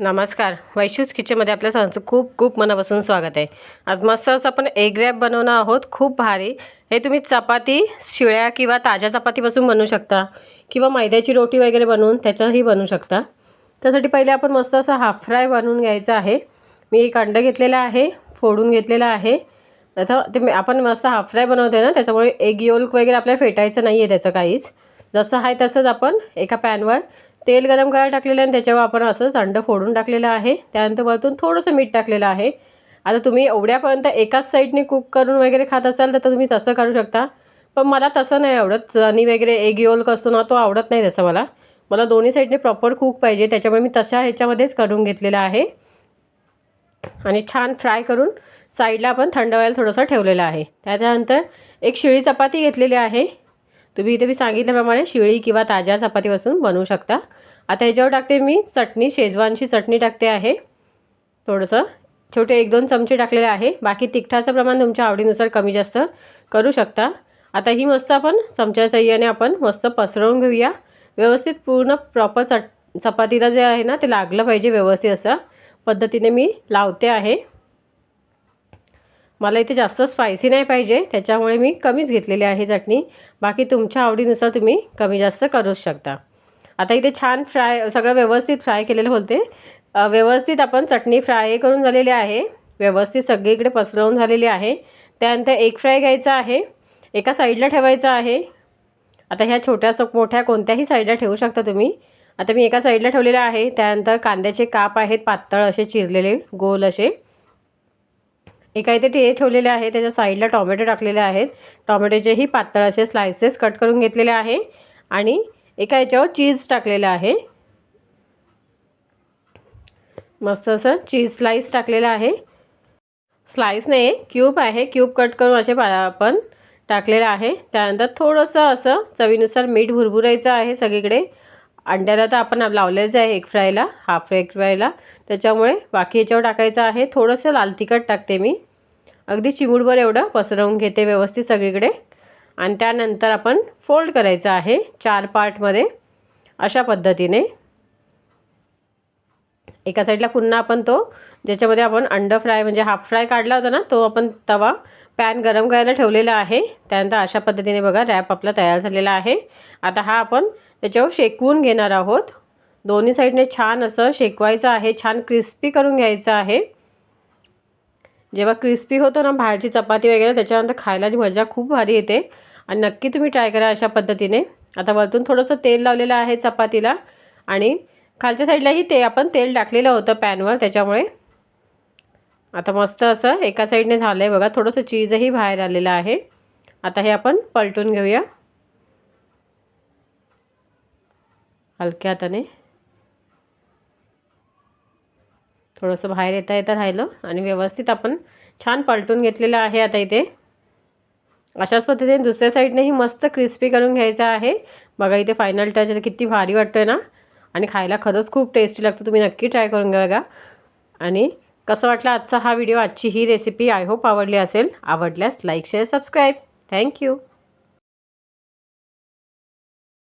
नमस्कार. वैशूज किचनमध्ये आपल्या सर्वांचं खूप खूप मनापासून स्वागत आहे. आज मस्त असं आपण एग रॅप बनवणार आहोत. खूप भारी. हे तुम्ही चपाती शिळ्या किंवा ताज्या चपातीपासून बनवू शकता किंवा मैद्याची रोटी वगैरे बनवून त्याच्याही बनवू शकता. त्यासाठी पहिले आपण मस्त असं हाफ फ्राय बनवून घ्यायचं आहे. मी एक अंडं घेतलेलं आहे फोडून घेतलेलं आहे. आता ते आपण मस्त हाफ फ्राय बनवते ना त्याच्यामुळे एग योल्क वगैरे आपल्याला फेटायचं नाही आहे त्याचं काहीच. जसं आहे तसंच आपण एका पॅनवर तेल गरम करायला टाकलेलं आहे आणि त्याच्यावर आपण असंच अंडं फोडून टाकलेलं आहे. त्यानंतर वरतून थोडंसं मीठ टाकलेलं आहे. आता तुम्ही एवढ्यापर्यंत एकाच साईडने कुक करून वगैरे खात असाल तर तुम्ही तसं करू शकता. पण मला तसं नाही आवडत. आणि वगैरे एग योल असतो ना तो आवडत नाही तसं मला. मला दोन्ही साईडने प्रॉपर कुक पाहिजे. त्याच्यामुळे मी तशा ह्याच्यामध्येच करून घेतलेलं आहे. आणि छान फ्राय करून साईडला आपण थंड व्हायला थोडंसं ठेवलेलं आहे. त्याच्यानंतर एक शिळी चपाती घेतलेली आहे. तुम्ही इथे मी सांगितल्याप्रमाणे शिळी किंवा ताज्या चपातीपासून बनवू शकता. आता ह्याच्यावर टाकते मी चटणी शेजवानची चटणी टाकते आहे. थोडंसं छोटे एक दोन चमचे टाकलेले आहे. बाकी तिखटाचं प्रमाण तुमच्या आवडीनुसार कमी जास्त करू शकता. आता ही मस्त आपण चमच्या सहाय्याने आपण मस्त पसरवून घेऊया. व्यवस्थित पूर्ण प्रॉपर चट चपातीला जे आहे ना ते लागलं पाहिजे व्यवस्थित असं. पद्धतीने मी लावते आहे. मला इथे जास्त स्पायसी नाही पाहिजे. त्याच्यामुळे मी कमीच घेतलेली आहे चटणी. बाकी तुमच्या आवडीनुसार तुम्ही कमी जास्त करूच शकता. आता इथे छान फ्राय सगळं व्यवस्थित फ्राय केलेलं बोलते. व्यवस्थित आपण चटणी फ्राय करून झालेली आहे. व्यवस्थित सगळीकडे पसरवून झालेली आहे. त्यानंतर एक फ्राय घ्यायचा आहे. एका साईडला ठेवायचं आहे. आता ह्या छोट्यासं मोठ्या कोणत्याही साईडला ठेवू शकता तुम्ही. आता मी एका साईडला ठेवलेलं आहे. त्यानंतर कांद्याचे काप आहेत पातळ असे चिरलेले गोल असे. एका इथे ते ठेवलेले आहे त्याच्या साईडला टॉमॅटो टाकलेले आहेत. टॉमॅटोचेही पातळ असे स्लायसेस कट करून घेतलेले आहे आणि एका याच्यावर चीज टाकलेलं आहे. मस्त असं चीज स्लाईस टाकलेलं आहे. स्लाईस नाही क्यूब आहे. क्यूब कट करून असे पा आपण टाकलेलं आहे. त्यानंतर थोडंसं असं चवीनुसार मीठ भुरभुरायचं आहे सगळीकडे. अंड्याला तर आपण लावलेच आहे एक फ्रायला हाफ एग फ्रायला. त्याच्यामुळे बाकी याच्यावर टाकायचं आहे. थोडंसं लाल तिखट टाकते मी. अगदी चिमूटभर एवढं पसरवून घेते व्यवस्थित सगळीकडे. आणि त्यानंतर आपण फोल्ड करायचं आहे चार पार्टमध्ये अशा पद्धतीने. एका साईडला पुन्हा आपण तो ज्याच्यामध्ये आपण अंड फ्राय म्हणजे हाफ फ्राय काढला होता ना तो आपण तवा पॅन गरम करायला ठेवलेला आहे. त्यानंतर अशा पद्धतीने बघा रॅप आपला तयार झालेला आहे. आता हा आपण त्याच्यावर शेकवून घेणार आहोत. दोन्ही साईडने छान असं शेकवायचं आहे छान क्रिस्पी करून घ्यायचं आहे. जेव्हा क्रिस्पी होतं ना बाहेरची चपाती वगैरे त्याच्यानंतर खायला मजा खूप भारी येते. आणि नक्की तुम्ही ट्राय करा अशा पद्धतीने. आता वरतून थोडंसं तेल लावलेलं आहे चपातीला. आणि खालच्या साईडलाही ते आपण तेल टाकलेलं होतं पॅनवर त्याच्यामुळे आता मस्त असं एका साईडने झालं आहे बघा. थोडंसं चीजही बाहेर आलेलं आहे. आता हे आपण पलटून घेऊया. हलक्या हाताने. थोडंसं बाहेर येता येता राहिलं आणि व्यवस्थित आपण छान पलटून घेतलेलं आहे आता इथे. अशाच पद्धतीने दुसऱ्या साईडनेही मस्त क्रिस्पी करून घ्यायचं आहे. बघा इथे फायनल टच किती भारी वाटतो आहे ना. आणि खायला खरंच खूप टेस्टी लागतं. तुम्ही नक्की ट्राय करून घ्या बघा. आणि कसं वाटलं आजचा हा व्हिडिओ आजची ही रेसिपी आय होप आवडली असेल. आवडल्यास लाईक शेअर सबस्क्राईब थँक्यू